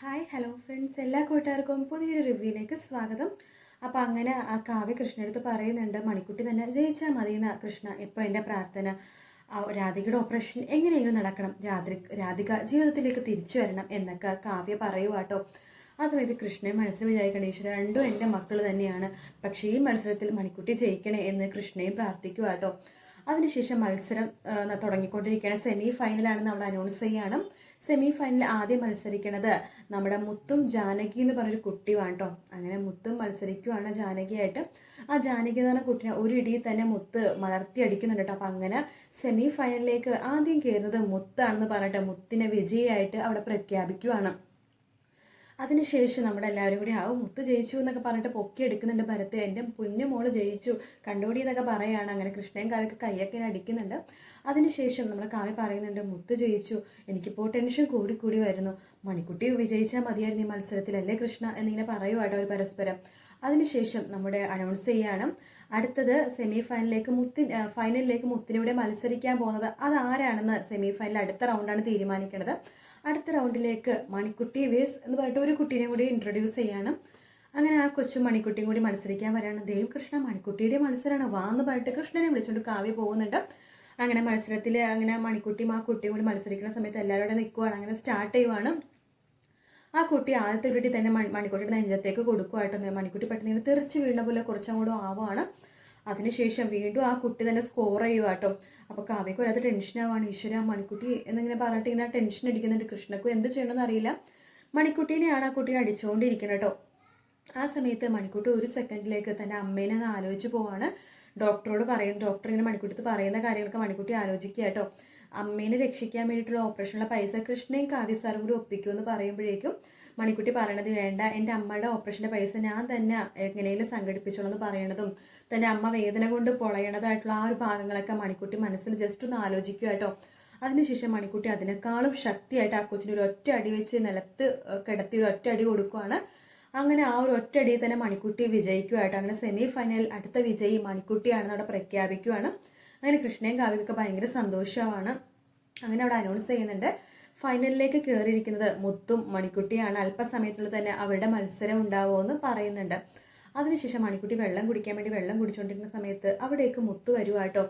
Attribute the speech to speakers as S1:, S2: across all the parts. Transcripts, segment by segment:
S1: Hi hello friends എല്ലാ കൂട്ടുകാർക്കും പുതിയൊരു റിവ്യൂയിലേക്ക് സ്വാഗതം. അപ്പോൾ അങ്ങനെ ആ കാവ്യ കൃഷ്ണടുത്ത് പറയുന്നുണ്ട് മണിക്കുട്ടി തന്നെ ജയിച്ചാൽ മതി എന്ന കൃഷ്ണ. ഇപ്പോൾ എന്റെ പ്രാർത്ഥന രാധികയുടെ ഓപ്പറേഷൻ എങ്ങനെയെങ്കിലും നടക്കണം. രാധി രാധിക ജീവിതത്തിലേക്ക് തിരിച്ചു വരണം എന്നൊക്കെ കാവ്യ പറയുവാട്ടോ. ആ സമയത്ത് കൃഷ്ണൻ മനസ്സിൽ വിചാരിക്കണം ഈശ്വര രണ്ടും എന്റെ മക്കൾ തന്നെയാണ്. പക്ഷേ ഈ മത്സരത്തിൽ മണിക്കുട്ടി ജയിക്കണേ എന്ന് കൃഷ്ണയും പ്രാർത്ഥിക്കുവാട്ടോ. അതിനുശേഷം മത്സരം തുടങ്ങിക്കൊണ്ടിരിക്കുകയാണ് സെമി ഫൈനലാണെന്ന് അവിടെ അനൗൺസ് ചെയ്യാണ് സെമി ഫൈനലിൽ ആദ്യം മത്സരിക്കുന്നത് നമ്മുടെ മുത്തും ജാനകി എന്ന് പറഞ്ഞൊരു കുട്ടി കേട്ടോ അങ്ങനെ മുത്തും മത്സരിക്കുവാണ് ജാനകിയായിട്ട്. ആ ജാനകി എന്ന് പറഞ്ഞ കുട്ടിനെ ഒരു ഇടിയിൽ തന്നെ മുത്ത് മലർത്തി അടിക്കുന്നുണ്ട് കേട്ടോ അപ്പം അങ്ങനെ സെമി ഫൈനലിലേക്ക് ആദ്യം കയറുന്നത് മുത്താണെന്ന് പറഞ്ഞിട്ട് മുത്തിനെ വിജയിയായിട്ട് അവിടെ പ്രഖ്യാപിക്കുവാണ്. അതിനുശേഷം നമ്മുടെ എല്ലാവരും കൂടി ആ മുത്ത് ജയിച്ചു എന്നൊക്കെ പറഞ്ഞിട്ട് പൊക്കി എടുക്കുന്നുണ്ട് ഭരത്ത് എന്റെ പുണ്യ മോൾ ജയിച്ചു. കണ്ടോടി എന്നൊക്കെ പറയുകയാണ് അങ്ങനെ കൃഷ്ണയും കാവ്യൊക്കെ ഇങ്ങനെ അടിക്കുന്നുണ്ട്. അതിനുശേഷം നമ്മൾ കാവ്യ പറയുന്നുണ്ട് മുത്ത് ജയിച്ചു. എനിക്കിപ്പോൾ ടെൻഷൻ കൂടി കൂടി വരുന്നു. മണിക്കുട്ടി വിജയിച്ചാൽ മതിയായിരുന്നു ഈ മത്സരത്തിൽ അല്ലേ കൃഷ്ണ? എന്നിങ്ങനെ പറയുവാട്ടോ അവർ പരസ്പരം. അതിനുശേഷം നമ്മുടെ അനൗൺസ് ചെയ്യാണ്. അടുത്തത് സെമി ഫൈനലിലേക്ക് മുത്തി ഫൈനലിലേക്ക് മുത്തിനൂടെ മത്സരിക്കാൻ പോകുന്നത് അതാരാണെന്ന് സെമി ഫൈനൽ അടുത്ത റൗണ്ടാണ് തീരുമാനിക്കുന്നത്. അടുത്ത റൗണ്ടിലേക്ക് മണിക്കുട്ടി വേസ് എന്ന് പറഞ്ഞിട്ട് ഒരു കുട്ടീനെ കൂടി ഇൻട്രൊഡ്യൂസ് ചെയ്യാണ്. അങ്ങനെ ആ കൊച്ചു മണിക്കുട്ടിയും കൂടി മത്സരിക്കാൻ വരാണ്. ദേവ് കൃഷ്ണ മണിക്കുട്ടിയുടെ മത്സരമാണ് വാന്ന് പറഞ്ഞിട്ട് കൃഷ്ണനെ വിളിച്ചുകൊണ്ട് കാവ്യ പോകുന്നുണ്ട്. അങ്ങനെ മത്സരത്തിൽ അങ്ങനെ മണിക്കുട്ടിയും ആ കുട്ടിയും കൂടി മത്സരിക്കുന്ന സമയത്ത് എല്ലാവരും നിൽക്കുവാണ് അങ്ങനെ സ്റ്റാർട്ട് ചെയ്യുവാണ്. ആ കുട്ടി ആദ്യത്തെ ഉരുട്ടി തന്നെ മണി മണിക്കുട്ടിയുടെ നെഞ്ചത്തേക്ക് കൊടുക്കുമായിട്ട് മണിക്കുട്ടി പെട്ടെന്ന് തെറിച്ച് വീണ പോലെ കുറച്ചും കൂടെ ആവുകയാണ് അതിനുശേഷം വീണ്ടും ആ കുട്ടി തന്നെ സ്കോർ ചെയ്യുക കേട്ടോ അപ്പോൾ കാവ്യക്ക് വരാത്ത ടെൻഷനാവാണ് ഈശ്വര മണിക്കുട്ടി എന്നിങ്ങനെ പറഞ്ഞിട്ട് ഇങ്ങനെ ടെൻഷൻ അടിക്കുന്നുണ്ട്. കൃഷ്ണക്കും എന്ത് ചെയ്യണമെന്ന് അറിയില്ല. മണിക്കുട്ടീനെയാണ് ആ കുട്ടീനെ അടിച്ചുകൊണ്ടിരിക്കുന്നത് കേട്ടോ. ആ സമയത്ത് മണിക്കുട്ടി ഒരു സെക്കൻഡിലേക്ക് തന്നെ അമ്മേനെ ആലോചിച്ച് പോവാണ്. ഡോക്ടറോട് പറയുന്നു. ഡോക്ടർ ഇങ്ങനെ മണിക്കുട്ടി പറയുന്ന കാര്യങ്ങളൊക്കെ മണിക്കുട്ടി ആലോചിക്കുക കേട്ടോ. അമ്മേനെ രക്ഷിക്കാൻ വേണ്ടിയിട്ടുള്ള ഓപ്പറേഷനുള്ള പൈസ കൃഷ്ണയും കാവ്യ സാറും കൂടി ഒപ്പിക്കുമെന്ന് പറയുമ്പോഴേക്കും മണിക്കുട്ടി പറയണത് വേണ്ട എന്റെ അമ്മയുടെ ഓപ്പറേഷന്റെ പൈസ ഞാൻ തന്നെ എങ്ങനെയും സംഘടിപ്പിച്ചോളൂ എന്ന് പറയണതും തന്റെ അമ്മ വേദന കൊണ്ട് പൊളയണതായിട്ടുള്ള ആ ഒരു ഭാഗങ്ങളൊക്കെ മണിക്കുട്ടി മനസ്സിൽ ജസ്റ്റ് ഒന്ന് ആലോചിക്കുക കേട്ടോ. അതിനുശേഷം മണിക്കുട്ടി അതിനേക്കാളും ശക്തിയായിട്ട് ആ കൊച്ചിന് ഒരു ഒറ്റ അടി വെച്ച് നിലത്ത് കിടത്തി ഒരു ഒറ്റ അടി കൊടുക്കുവാണ്. അങ്ങനെ ആ ഒരു ഒറ്റ അടിയിൽ തന്നെ മണിക്കുട്ടി വിജയിക്കുമായിട്ട് അങ്ങനെ സെമി ഫൈനൽ അടുത്ത വിജയി മണിക്കുട്ടിയാണെന്ന് അവിടെ പ്രഖ്യാപിക്കുവാണ്. അങ്ങനെ കൃഷ്ണയും കാവ്യക്കൊക്കെ ഭയങ്കര സന്തോഷമാണ്. അങ്ങനെ അവിടെ അനൗൺസ് ചെയ്യുന്നുണ്ട്. ഫൈനലിലേക്ക് കയറിയിരിക്കുന്നത് മുത്തും മണിക്കുട്ടിയാണ്. അല്പസമയത്തുള്ളിൽ തന്നെ അവരുടെ മത്സരം ഉണ്ടാവുമെന്ന് പറയുന്നുണ്ട്. അതിനുശേഷം മണിക്കുട്ടി വെള്ളം കുടിക്കാൻ വേണ്ടി വെള്ളം കുടിച്ചുകൊണ്ടിരുന്ന സമയത്ത് അവിടേക്ക് മുത്തു വരുവാട്ടോ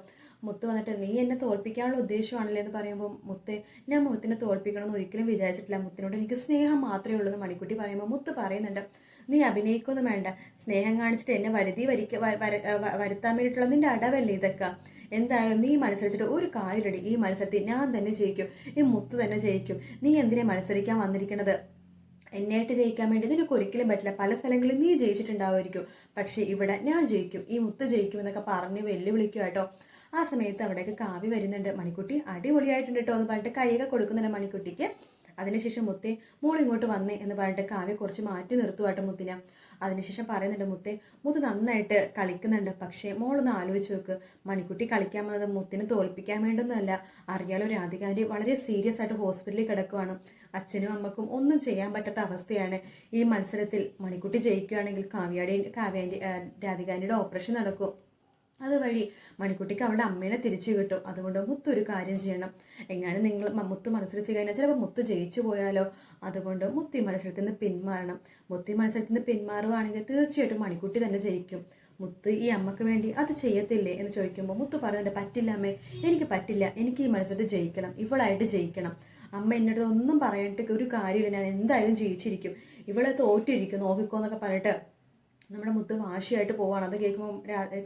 S1: മുത്ത് വന്നിട്ട് നീ എന്നെ തോൽപ്പിക്കാനുള്ള ഉദ്ദേശമാണല്ലേ? എന്ന് പറയുമ്പോൾ മുത്ത് ഞാൻ മുത്തിനെ തോൽപ്പിക്കണമെന്ന് ഒരിക്കലും വിചാരിച്ചിട്ടില്ല. മുത്തിനോട് എനിക്ക് സ്നേഹം മാത്രമേ ഉള്ളൂ എന്ന് മണിക്കുട്ടി പറയുമ്പോൾ മുത്ത് പറയുന്നുണ്ട് നീ അഭിനയിക്കൊന്നും വേണ്ട. സ്നേഹം കാണിച്ചിട്ട് എന്നെ വരുതി വരിക്ക വരുത്താൻ വേണ്ടിയിട്ടുള്ള നിന്റെ അടവല്ലേ ഇതൊക്കെ? എന്തായാലും നീ മത്സരിച്ചിട്ട് ഒരു കാര്യമില്ലടി. ഈ മത്സരത്തിൽ ഞാൻ തന്നെ ജയിക്കും. ഈ മുത്ത് തന്നെ ജയിക്കും. നീ എന്തിനെ മത്സരിക്കാൻ വന്നിരിക്കണത്? എന്നെയായിട്ട് ജയിക്കാൻ വേണ്ടി നിനക്ക് ഒരിക്കലും പറ്റില്ല. പല സ്ഥലങ്ങളിൽ നീ ജയിച്ചിട്ടുണ്ടാവുമായിരിക്കും. പക്ഷേ ഇവിടെ ഞാൻ ജയിക്കും. ഈ മുത്ത് ജയിക്കും എന്നൊക്കെ പറഞ്ഞ് വെല്ലുവിളിക്കും കേട്ടോ. ആ സമയത്ത് അവിടേക്ക് കാവ്യ വരുന്നുണ്ട്. മണിക്കുട്ടി അടിപൊളിയായിട്ടുണ്ട് കേട്ടോ എന്ന് പറഞ്ഞിട്ട് കൈയൊക്കെ കൊടുക്കുന്നുണ്ട് മണിക്കുട്ടിക്ക്. അതിനുശേഷം മുത്തേ മോൾ ഇങ്ങോട്ട് വന്നേ എന്ന് പറഞ്ഞിട്ട് കാവ്യ കുറച്ച് മാറ്റി നിർത്തുവാട്ടോ മുത്തിനെ. അതിനുശേഷം പറയുന്നുണ്ട് മുത്തേ മുത്ത് നന്നായിട്ട് കളിക്കുന്നുണ്ട്. പക്ഷേ മോളൊന്ന് ആലോചിച്ച് നോക്ക്. മണിക്കുട്ടി കളിക്കാൻ വന്നത് മുത്തിനെ തോൽപ്പിക്കാൻ വേണ്ടൊന്നുമല്ല. അറിയാലോ രാധികാരി വളരെ സീരിയസ് ആയിട്ട് ഹോസ്പിറ്റലിൽ കിടക്കുവാണ്. അച്ഛനും അമ്മക്കും ഒന്നും ചെയ്യാൻ പറ്റാത്ത അവസ്ഥയാണ് ഈ മത്സരത്തിൽ. മണിക്കുട്ടി ജയിക്കുകയാണെങ്കിൽ കാവ്യാടി കാവ്യാന്റെ രാധികാരിയുടെ ഓപ്പറേഷൻ നടക്കും. അതുവഴി മണിക്കുട്ടിക്ക് അവളുടെ അമ്മേനെ തിരിച്ചു കിട്ടും. അതുകൊണ്ട് മുത്ത് ഒരു കാര്യം ചെയ്യണം. എങ്ങാനും നിങ്ങൾ മുത്ത് മത്സരിച്ച് കഴിഞ്ഞാൽ ചിലപ്പോൾ മുത്ത് ജയിച്ചു പോയാലോ? അതുകൊണ്ട് മുത്തി മത്സരത്തിൽ നിന്ന് പിന്മാറണം. മുത്തി മത്സരത്തിൽ നിന്ന് പിന്മാറുകയാണെങ്കിൽ തീർച്ചയായിട്ടും മണിക്കുട്ടി തന്നെ ജയിക്കും. മുത്ത് ഈ അമ്മയ്ക്ക് വേണ്ടി അത് ചെയ്യത്തില്ലേ? എന്ന് ചോദിക്കുമ്പോൾ മുത്ത് പറയുന്നുണ്ട് പറ്റില്ല അമ്മേ. എനിക്ക് പറ്റില്ല. എനിക്ക് ഈ മത്സരത്തിൽ ജയിക്കണം. ഇവളായിട്ട് ജയിക്കണം. അമ്മ എന്നോട് ഒന്നും പറയാനായിട്ട് ഒരു കാര്യമില്ല. ഞാൻ എന്തായാലും ജയിച്ചിരിക്കും. ഇവളെ തോറ്റിരിക്കും. നോക്കിക്കോ എന്നൊക്കെ പറഞ്ഞിട്ട് നമ്മുടെ മുത്ത് വാശിയായിട്ട് പോവാണ്. അത് കേൾക്കുമ്പോൾ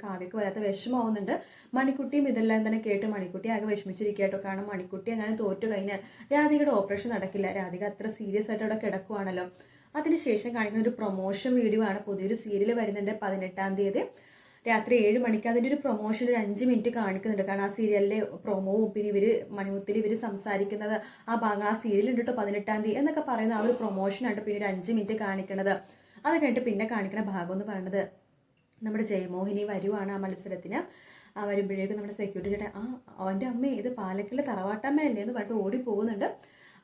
S1: കാവ്യക്ക് വരാത്ത വിഷമാവുന്നുണ്ട് മണിക്കുട്ടിയും ഇതെല്ലാം തന്നെ കേട്ട് മണിക്കുട്ടി ആകെ വിഷമിച്ചിരിക്കട്ടോ കേട്ടോ. കാരണം മണിക്കുട്ടി അങ്ങനെ തോറ്റു കഴിഞ്ഞാൽ രാധികയുടെ ഓപ്പറേഷൻ നടക്കില്ല. രാധിക അത്ര സീരിയസ് ആയിട്ട് അവിടെ കിടക്കുവാണല്ലോ. അതിനുശേഷം കാണിക്കുന്ന ഒരു പ്രൊമോഷൻ വീഡിയോ ആണ്. പുതിയൊരു സീരിയൽ വരുന്നുണ്ട് പതിനെട്ടാം തീയതി. രാത്രി ഏഴ് മണിക്ക് അതിന്റെ ഒരു പ്രൊമോഷൻ ഒരു അഞ്ച് മിനിറ്റ് കാണിക്കുന്നുണ്ട്. കാരണം ആ സീരിയലിലെ പ്രൊമോവും പിന്നെ ഇവർ മണിമുത്തിൽ ഇവർ സംസാരിക്കുന്നത് ആ ഭാഗം ആ സീരിയലുണ്ട് കേട്ടോ പതിനെട്ടാം തീയതി എന്നൊക്കെ പറയുന്ന ആ ഒരു പ്രൊമോഷനായിട്ട് പിന്നെ ഒരു അഞ്ച് മിനിറ്റ് കാണിക്കണത്. അത് കഴിഞ്ഞിട്ട് പിന്നെ കാണിക്കുന്ന ഭാഗം എന്ന് പറയുന്നത് നമ്മുടെ ജയമോഹിനി വരുവാണ് ആ മത്സരത്തിന്. വരുമ്പോഴേക്കും നമ്മുടെ സെക്യൂരിറ്റി ചേട്ടൻ ആ അവന്റെ അമ്മ ഇത് പാലക്കിലെ തറവാട്ടമ്മയല്ലേ? എന്ന് പറഞ്ഞിട്ട് ഓടി പോകുന്നുണ്ട്.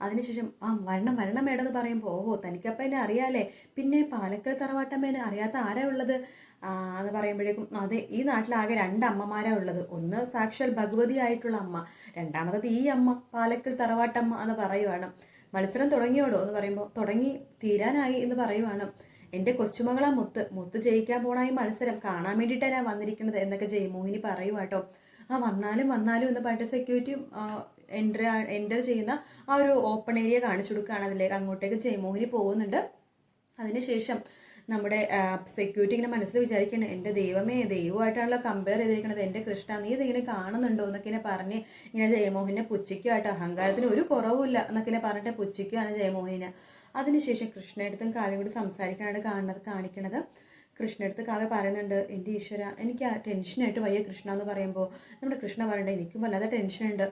S1: അതിനുശേഷം ആ വരണം വരണം മേഡം എന്ന് പറയുമ്പോൾ ഓഹോ തനിക്കപ്പം എന്നെ അറിയാലേ പിന്നെ പാലക്കൽ തറവാട്ടമ്മേനെ അറിയാത്ത ആരാ ഉള്ളത്? എന്ന് പറയുമ്പോഴേക്കും അതെ ഈ നാട്ടിലാകെ രണ്ട് അമ്മമാരാ ഉള്ളത്. ഒന്ന് സാക്ഷാൽ ഭഗവതി ആയിട്ടുള്ള അമ്മ രണ്ടാമത്തത് ഈ അമ്മ പാലക്കൽ തറവാട്ടമ്മ എന്ന് പറയുവാണ്. മത്സരം തുടങ്ങിയോടോ എന്ന് പറയുമ്പോൾ തുടങ്ങി തീരാനായി എന്ന് പറയുവാണ്. എന്റെ കൊച്ചുമകളാ മുത്ത്. മുത്ത് ജയിക്കാൻ പോണ ഈ മത്സരം കാണാൻ വേണ്ടിയിട്ടാണ് ഞാൻ വന്നിരിക്കുന്നത് എന്നൊക്കെ ജയമോഹിനി പറയുവാട്ടോ ആ വന്നാലും വന്നാലും എന്ന് പറഞ്ഞിട്ട് സെക്യൂരിറ്റി എന്റർ എന്റർ ചെയ്യുന്ന ആ ഒരു ഓപ്പൺ ഏരിയ കാണിച്ചു കൊടുക്കുകയാണ് അതിലേക്ക് അങ്ങോട്ടേക്ക് ജയമോഹിനി പോകുന്നുണ്ട്. അതിനുശേഷം നമ്മുടെ സെക്യൂരിറ്റി ഇങ്ങനെ മനസ്സിൽ വിചാരിക്കണം എന്റെ ദൈവമേ ദൈവമായിട്ടാണല്ലോ കമ്പയർ ചെയ്തിരിക്കുന്നത്. എന്റെ കൃഷ്ണ നീ ഇതിങ്ങനെ കാണുന്നുണ്ടോ? എന്നൊക്കെ ഇങ്ങനെ പറഞ്ഞ് ഇങ്ങനെ ജയമോഹനെ പുച്ഛിക്കുമായിട്ട് അഹങ്കാരത്തിന് ഒരു കുറവുമില്ല എന്നൊക്കെ ഇങ്ങനെ പറഞ്ഞിട്ട് പുച്ഛിക്കുകയാണ് ജയമോഹനെ അതിനുശേഷം കൃഷ്ണയെടുത്തും കാവ്യം കൂടി സംസാരിക്കാനാണ് കാണുന്നത് കാണിക്കണത്. കൃഷ്ണടുത്ത് കാവ്യ പറയുന്നുണ്ട് എന്റെ ഈശ്വര എനിക്ക് ആ ടെൻഷനായിട്ട് വയ്യ കൃഷ്ണ എന്ന് പറയുമ്പോൾ നമ്മുടെ കൃഷ്ണ പറയണ്ട എനിക്കും വല്ലാതെ ടെൻഷനുണ്ട്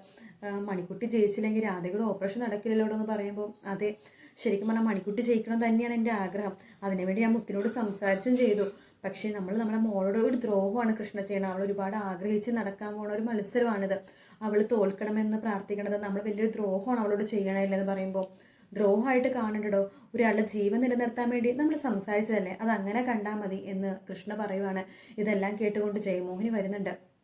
S1: മണിക്കുട്ടി ജയിച്ചില്ലെങ്കിൽ രാധയുടെ ഓപ്പറേഷൻ നടക്കില്ലല്ലോ എന്ന് പറയുമ്പോൾ അതെ ശരിക്കും പറഞ്ഞാൽ മണിക്കുട്ടി ജയിക്കണം തന്നെയാണ് എന്റെ ആഗ്രഹം. അതിനുവേണ്ടി ഞാൻ മുത്തിനോട് സംസാരിച്ചും ചെയ്തു. പക്ഷേ നമ്മൾ നമ്മുടെ മോളോട് ഒരു ദ്രോഹമാണ് കൃഷ്ണ ചെയ്യണം അവൾ ഒരുപാട് ആഗ്രഹിച്ച് നടക്കാൻ പോണ ഒരു മത്സരമാണിത്. അവൾ തോൽക്കണമെന്ന് പ്രാർത്ഥിക്കണത് നമ്മൾ വലിയൊരു ദ്രോഹമാണ് അവളോട് ചെയ്യണമില്ലെന്ന് പറയുമ്പോൾ ദ്രോഹമായിട്ട് കാണണ്ടടോ? ഒരാളുടെ ജീവൻ നിലനിർത്താൻ വേണ്ടി നമ്മൾ സംസാരിച്ചതല്ലേ? അത് അങ്ങനെ കണ്ടാൽ മതി എന്ന് കൃഷ്ണ പറയുവാണ്. ഇതെല്ലാം കേട്ടുകൊണ്ട് ജയമോഹിനി വരുന്നുണ്ട്.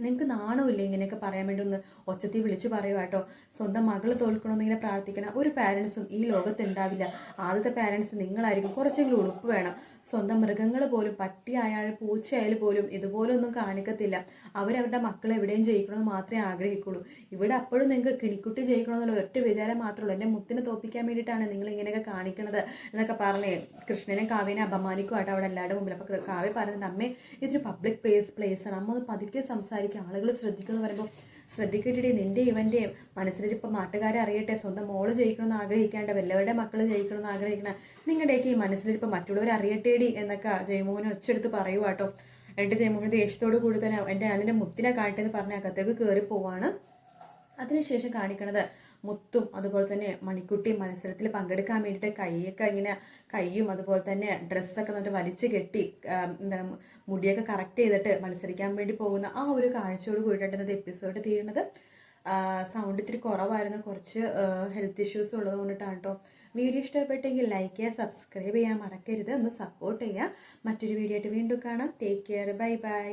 S1: നിങ്ങൾക്ക് നാണമില്ല ഇങ്ങനെയൊക്കെ പറയാൻ വേണ്ടി ഒന്ന് ഒച്ചത്തി വിളിച്ചു പറയുക കേട്ടോ. സ്വന്തം മകൾ തോൽക്കണമെന്ന് ഇങ്ങനെ പ്രാർത്ഥിക്കണ ഒരു പാരൻസും ഈ ലോകത്ത് ഉണ്ടാവില്ല. ആദ്യത്തെ പാരൻസ് നിങ്ങളായിരിക്കും. കുറച്ചെങ്കിലും ഉളുപ്പ് വേണം. സ്വന്തം മൃഗങ്ങൾ പോലും പട്ടിയായാലും പൂച്ചയായാലും പോലും ഇതുപോലൊന്നും കാണിക്കത്തില്ല. അവരവരുടെ മക്കളെ എവിടെയും ജയിക്കണമെന്ന് മാത്രമേ ആഗ്രഹിക്കുള്ളൂ. ഇവിടെ അപ്പോഴും നിങ്ങൾക്ക് കിണിക്കുട്ടി ജയിക്കണമെന്നുള്ള ഒറ്റ വിചാരം മാത്രമേ ഉള്ളൂ. എന്റെ മുത്തിനെ തോപ്പിക്കാൻ വേണ്ടിയിട്ടാണ് നിങ്ങൾ ഇങ്ങനെയൊക്കെ കാണിക്കണത് എന്നൊക്കെ പറഞ്ഞേ കൃഷ്ണനെ കാവ്യനെ അപമാനിക്കുമായിട്ട് അവിടെ എല്ലാവരുടെ മുമ്പിൽ. അപ്പോൾ കാവ്യ പറയുന്നത് അമ്മേ ഇതൊരു പബ്ലിക് പ്ലേസ് ആണ്. അമ്മ ഒന്ന് പതുക്കെ സംസാരിക്കുക ആളുകൾ ശ്രദ്ധിക്കുമെന്ന് പറയുമ്പോൾ ശ്രദ്ധിക്കട്ടെ നിന്റെ ഇവന്റെയും മനസ്സിലിപ്പോൾ നാട്ടുകാരെ അറിയട്ടെ സ്വന്തം മോൾ ജയിക്കണമെന്ന് ആഗ്രഹിക്കാണ്ട് വല്ലവരുടെ മക്കൾ ജയിക്കണമെന്ന് ആഗ്രഹിക്കണ നിങ്ങളുടെയൊക്കെ ഈ മനസ്സിലിപ്പോൾ മറ്റുള്ളവർ അറിയട്ടേടി എന്നൊക്കെ ജയമോഹൻ ഒച്ചെടുത്ത് പറയുക കേട്ടോ. എന്നിട്ട് ജയമോഹൻ ദേഷ്യത്തോട് കൂടി തന്നെ എന്റെ അനിന്റെ മുത്തിനെ കാട്ടെന്ന് പറഞ്ഞ അകത്തേക്ക് കയറി പോവാണ്. അതിനുശേഷം കാണിക്കണത് മുത്തും അതുപോലെ തന്നെ മണിക്കുട്ടി മത്സരത്തിൽ പങ്കെടുക്കാൻ വേണ്ടിയിട്ട് കൈയൊക്കെ ഇങ്ങനെ കൈയും അതുപോലെ തന്നെ ഡ്രസ്സൊക്കെ എന്നിട്ട് വലിച്ചു കെട്ടി എന്താണ് മുടിയൊക്കെ കറക്റ്റ് ചെയ്തിട്ട് മത്സരിക്കാൻ വേണ്ടി പോകുന്ന ആ ഒരു കാഴ്ചയോട് കൂടിയിട്ടാണ് എപ്പിസോഡ് തീരുന്നത്. സൗണ്ട് ഇത്തിരി കുറവായിരുന്നു. കുറച്ച് ഹെൽത്ത് ഇഷ്യൂസ് ഉള്ളത് കൊണ്ടിട്ടാണ് കേട്ടോ വീഡിയോ ഇഷ്ടപ്പെട്ടെങ്കിൽ ലൈക്ക് ചെയ്യുക സബ്സ്ക്രൈബ് ചെയ്യാൻ മറക്കരുത്. ഒന്ന് സപ്പോർട്ട് ചെയ്യുക. മറ്റൊരു വീഡിയോ ആയിട്ട് വീണ്ടും കാണാം. Take care bye bye